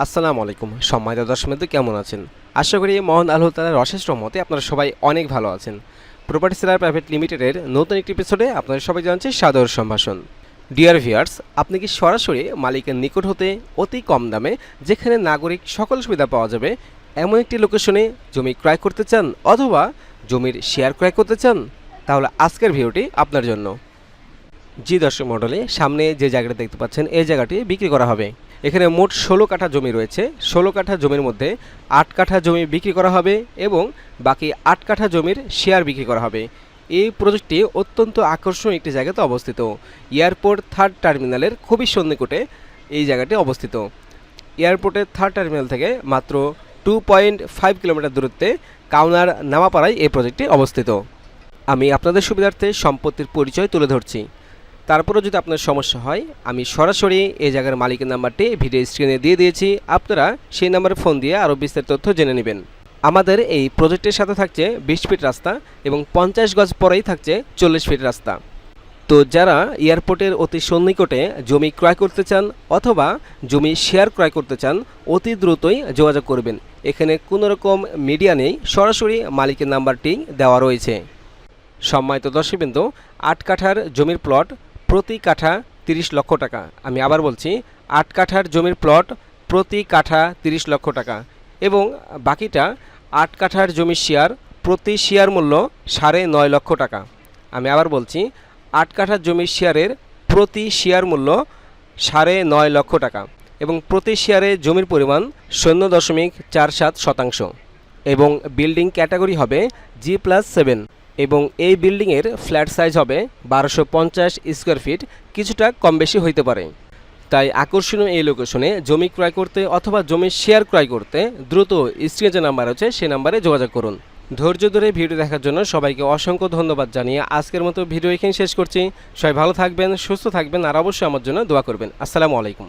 আসসালামু আলাইকুম। সম্মানিত দর্শক কেমন আছেন? আশা করি মহান আল্লাহ তালার অশেষ রহমতে আপনারা সবাই অনেক ভালো আছেন। প্রপার্টি সেলার প্রাইভেট লিমিটেডের নতুন একটি এপিসোডে আপনাদের সবাই জানছে সাদর সম্ভাষণ। ডিয়ার ভিয়ার্স আপনি কি সরাসরি মালিকের নিকট হতে অতি কম দামে যেখানে নাগরিক সকল সুবিধা পাওয়া যাবে, এমন একটি লোকেশনে জমি ক্রয় করতে চান অথবা জমির শেয়ার ক্রয় করতে চান? তাহলে আজকের ভিডিওটি আপনার জন্য। জি দর্শক মডেলে সামনে যে জায়গাটা দেখতে পাচ্ছেন, এই জায়গাটি বিক্রি করা হবে। এখানে মোট ষোলো কাঠা জমি রয়েছে। ষোলো কাঠা জমির মধ্যে আট কাঠা জমি বিক্রি করা হবে এবং বাকি আট কাঠা জমির শেয়ার বিক্রি করা হবে। এই প্রজেক্টটি অত্যন্ত আকর্ষণীয় একটি জায়গাতে অবস্থিত। এয়ারপোর্ট থার্ড টার্মিনালের খুবই সন্নিকটে এই জায়গাটি অবস্থিত। এয়ারপোর্টের থার্ড টার্মিনাল থেকে মাত্র টু পয়েন্ট ফাইভ কিলোমিটার দূরত্বে কাউনার নামাপাড়ায় এই প্রজেক্টটি অবস্থিত। আমি আপনাদের সুবিধার্থে সম্পত্তির পরিচয় তুলে ধরছি। তারপরেও যদি আপনার সমস্যা হয়, আমি সরাসরি এই জায়গার মালিকের নাম্বারটি ভিডিও স্ক্রিনে দিয়ে দিয়েছি। আপনারা সেই নাম্বারে ফোন দিয়ে আরও বিস্তারিত তথ্য জেনে নেবেন। আমাদের এই প্রজেক্টের সাথে থাকছে বিশ ফিট রাস্তা এবং পঞ্চাশ গজ পরেই থাকছে চল্লিশ ফিট রাস্তা। তো যারা এয়ারপোর্টের অতি সন্নিকটে জমি ক্রয় করতে চান অথবা জমি শেয়ার ক্রয় করতে চান, অতি দ্রুতই যোগাযোগ করবেন। এখানে কোনো রকম মিডিয়া নেই, সরাসরি মালিকের নাম্বারটি দেওয়া রয়েছে। সম্মানিত দর্শকবৃন্দ, আট কাঠার জমির প্লট প্রতি কাঠা তিরিশ লক্ষ টাকা। আমি আবার বলছি, আট কাঠার জমির প্লট প্রতি কাঠা তিরিশ লক্ষ টাকা। এবং বাকিটা আট কাঠার জমির শেয়ার প্রতি শেয়ার মূল্য সাড়ে নয় লক্ষ টাকা। আমি আবার বলছি, আট কাঠার জমির শেয়ারের প্রতি শেয়ার মূল্য সাড়ে নয় লক্ষ টাকা এবং প্রতি শেয়ারে জমির পরিমাণ শূন্য দশমিক চার সাত শতাংশ। এবং বিল্ডিং ক্যাটাগরি হবে জি প্লাস সেভেন এবং এই বিল্ডিংয়ের ফ্ল্যাট সাইজ হবে বারোশো পঞ্চাশ স্কোয়ার ফিট, কিছুটা কম বেশি হইতে পারে। তাই আকর্ষণীয় এই লোকেশনে জমি ক্রয় করতে অথবা জমি শেয়ার ক্রয় করতে দ্রুত স্ক্রিনে যে নাম্বার আছে, সেই নাম্বারে যোগাযোগ করুন। ধৈর্য ধরে ভিডিও দেখার জন্য সবাইকে অসংখ্য ধন্যবাদ জানিয়ে আজকের মতো ভিডিও এখানে শেষ করছি। সবাই ভালো থাকবেন, সুস্থ থাকবেন, আর অবশ্যই আমার জন্য দোয়া করবেন। আসসালামু আলাইকুম।